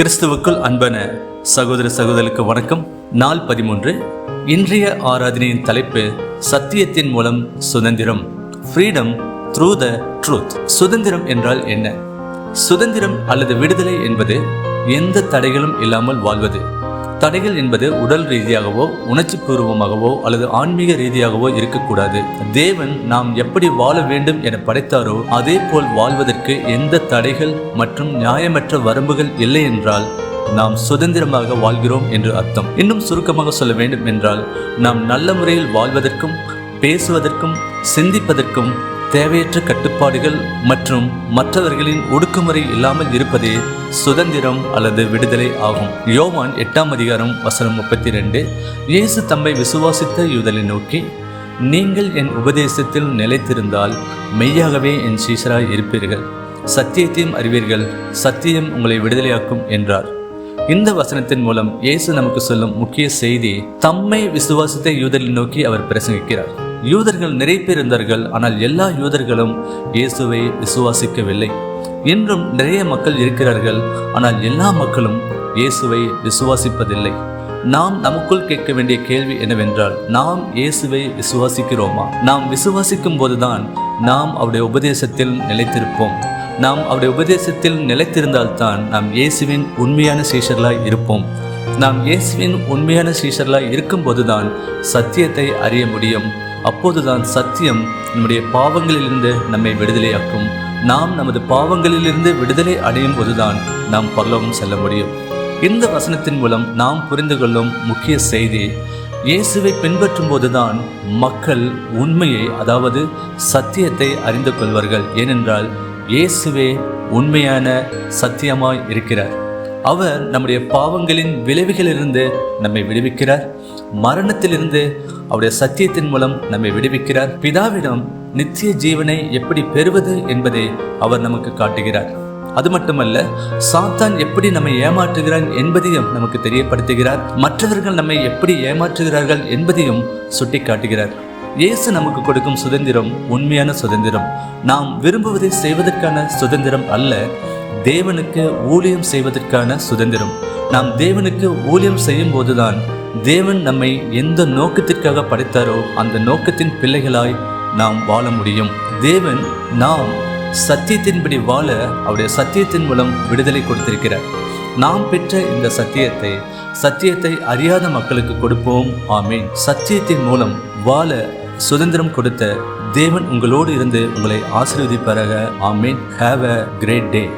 கிறிஸ்துவுக்குள் அன்பான சகோதர சகோதரருக்கு வணக்கம். நாள் பதிமூன்று. இன்றைய ஆராதனையின் தலைப்பு சத்தியத்தின் மூலம் சுதந்திரம். ஃப்ரீடம் த்ரூ த ட்ரூத் சுதந்திரம் என்றால் என்ன? சுதந்திரம் அல்லது விடுதலை என்பது எந்த தடைகளும் இல்லாமல் வாழ்வது. தடைகள் என்பது உடல் ரீதியாகவோ உணர்ச்சி பூர்வமாகவோ அல்லது ஆன்மீக ரீதியாகவோ இருக்கக்கூடாது. தேவன் நாம் எப்படி வாழ வேண்டும் என படைத்தாரோ அதே போல் வாழ்வதற்கு எந்த தடைகள் மற்றும் நியாயமற்ற வரம்புகள் இல்லை என்றால் நாம் சுதந்திரமாக வாழ்கிறோம் என்று அர்த்தம். இன்னும் சுருக்கமாக சொல்ல வேண்டும் என்றால் நாம் நல்ல முறையில் வாழ்வதற்கும் பேசுவதற்கும் சிந்திப்பதற்கும் தேவையற்ற கட்டுப்பாடுகள் மற்றும் மற்றவர்களின் ஒடுக்குமுறை இல்லாமல் இருப்பதே சுதந்திரம் அல்லது விடுதலை ஆகும். யோவான் எட்டாம் அதிகாரம் வசனம் முப்பத்தி ரெண்டு இயேசு தம்மை விசுவாசித்த யூதலை நோக்கி நீங்கள் என் உபதேசத்தில் நிலைத்திருந்தால் மெய்யாகவே என் சீசராய் இருப்பீர்கள். சத்தியத்தையும் அறிவீர்கள். சத்தியம் உங்களை விடுதலையாக்கும் என்றார். இந்த வசனத்தின் மூலம் இயேசு நமக்கு சொல்லும் முக்கிய செய்தி தம்மை விசுவாசித்த யூதலை நோக்கி அவர் பிரசங்கிக்கிறார். யூதர்கள் நிறைய பேர் இருந்தார்கள் ஆனால் எல்லா யூதர்களும் இயேசுவை விசுவாசிக்கவில்லை. இன்றும் நிறைய மக்கள் இருக்கிறார்கள் ஆனால் எல்லா மக்களும் இயேசுவை விசுவாசிப்பதில்லை. நாம் நமக்குள் கேட்க வேண்டிய கேள்வி என்னவென்றால் நாம் இயேசுவை விசுவாசிக்கிறோமா? நாம் விசுவாசிக்கும் போதுதான் நாம் அவருடைய உபதேசத்தில் நிலைத்திருப்போம். நாம் அவருடைய உபதேசத்தில் நிலைத்திருந்தால்தான் நாம் இயேசுவின் உண்மையான சீஷர்களாய் இருப்போம். நாம் இயேசுவின் உண்மையான சீஷர்களாய் இருக்கும்போதுதான் சத்தியத்தை அறிய முடியும். அப்போதுதான் சத்தியம் நம்முடைய பாவங்களிலிருந்து நம்மை விடுதலையாக்கும். நாம் நமது பாவங்களிலிருந்து விடுதலை அடையும் போதுதான் நாம் பரலோகம் செல்ல முடியும். இந்த வசனத்தின் மூலம் நாம் புரிந்து கொள்ளும் முக்கிய செய்தி இயேசுவை பின்பற்றும் போதுதான் மக்கள் உண்மையை அதாவது சத்தியத்தை அறிந்து கொள்வார்கள். ஏனென்றால் இயேசுவே உண்மையான சத்தியமாய் இருக்கிறார். அவர் நம்முடைய பாவங்களின் விளைவுகளிலிருந்து நம்மை விடுவிக்கிறார். மரணத்திலிருந்து அவருடைய சத்தியத்தின் மூலம் நம்மை விடுவிக்கிறார். பிதாவிடம் நித்திய ஜீவனை எப்படி பெறுவது என்பதை அவர் நமக்கு காட்டுகிறார். அது மட்டுமல்ல சாத்தான் எப்படி நம்மை ஏமாற்றுகிறான் என்பதையும் நமக்கு தெரியப்படுத்துகிறார். மற்றவர்கள் நம்மை எப்படி ஏமாற்றுகிறார்கள் என்பதையும் சுட்டி காட்டுகிறார் இயேசு நமக்கு கொடுக்கும் சுதந்திரம் உண்மையான சுதந்திரம். நாம் விரும்புவதை செய்வதற்கான சுதந்திரம் அல்ல தேவனுக்கு ஊழியம் செய்வதற்கான சுதந்திரம். நாம் தேவனுக்கு ஊழியம் செய்யும் போதுதான் தேவன் நம்மை எந்த நோக்கத்திற்காக படைத்தாரோ அந்த நோக்கத்தின் பிள்ளைகளாய் நாம் வாழ முடியும். தேவன் நாம் சத்தியத்தின்படி வாழ அவருடைய சத்தியத்தின் மூலம் விடுதலை கொடுத்திருக்கிறார். நாம் பெற்ற இந்த சத்தியத்தை சத்தியத்தை அறியாத மக்களுக்கு கொடுப்போம். ஆமேன். சத்தியத்தின் மூலம் வாழ சுதந்திரம் கொடுத்த தேவன் உங்களோடு இருந்து உங்களை ஆசீர்வதிப்பாராக. ஆமீன். Have a great day